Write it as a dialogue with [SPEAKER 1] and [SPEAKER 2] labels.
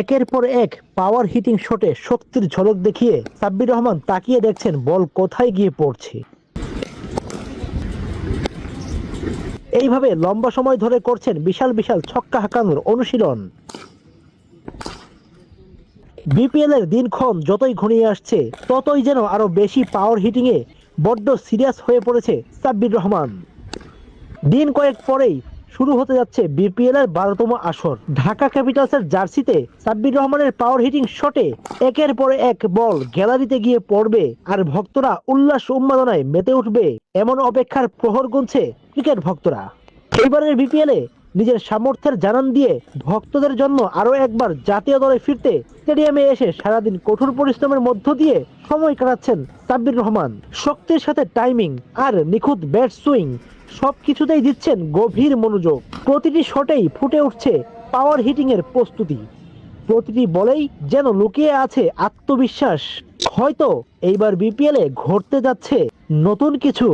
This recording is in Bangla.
[SPEAKER 1] একের পর এক পাওয়ার হিটিং শটে শক্তির ঝলক দেখিয়ে সাব্বির রহমান তাকিয়ে দেখছেন বল কোথায় গিয়ে পড়ছে। এইভাবে লম্বা সময় ধরে করছেন বিশাল বিশাল ছক্কা হাঁকানোর অনুশীলন। বিপিএল এর দিনক্ষণ যতই ঘনিয়ে আসছে, ততই যেন আরও বেশি পাওয়ার হিটিং এ বড্ড সিরিয়াস হয়ে পড়েছে সাব্বির রহমান। দিন কয়েক পরেই শুরু হতে যাচ্ছে বিপিএল এর বারোতম আসর। ঢাকা ক্যাপিটালসের জার্সিতে সাব্বির রহমানের পাওয়ার হিটিং শটে একের পর এক বল গ্যালারিতে গিয়ে পড়বে আর ভক্তরা উল্লাস উন্মাদনায় মেতে উঠবে এমন অপেক্ষার প্রহর গুনছে ক্রিকেট ভক্তরা। এইবারের বিপিএল এ নিজের সামর্থ্যের জানান দিয়ে ভক্তদের জন্য আরও একবার জাতীয় দলে ফিরতে স্টেডিয়ামে এসে সারাদিন কঠোর পরিশ্রমের মধ্য দিয়ে সময় কাটাচ্ছেন সাব্বির রহমান। শক্তির সাথে টাইমিং আর নিখুঁত ব্যাট সুইং সবকিছুতেই দিচ্ছেন গভীর মনোযোগ। প্রতিটি শটেই ফুটে উঠছে পাওয়ার হিটিং এর প্রস্তুতি। প্রতিটি বলেই যেন লুকিয়ে আছে আত্মবিশ্বাস। হয়তো এইবার বিপিএল ঘটতে যাচ্ছে নতুন কিছু।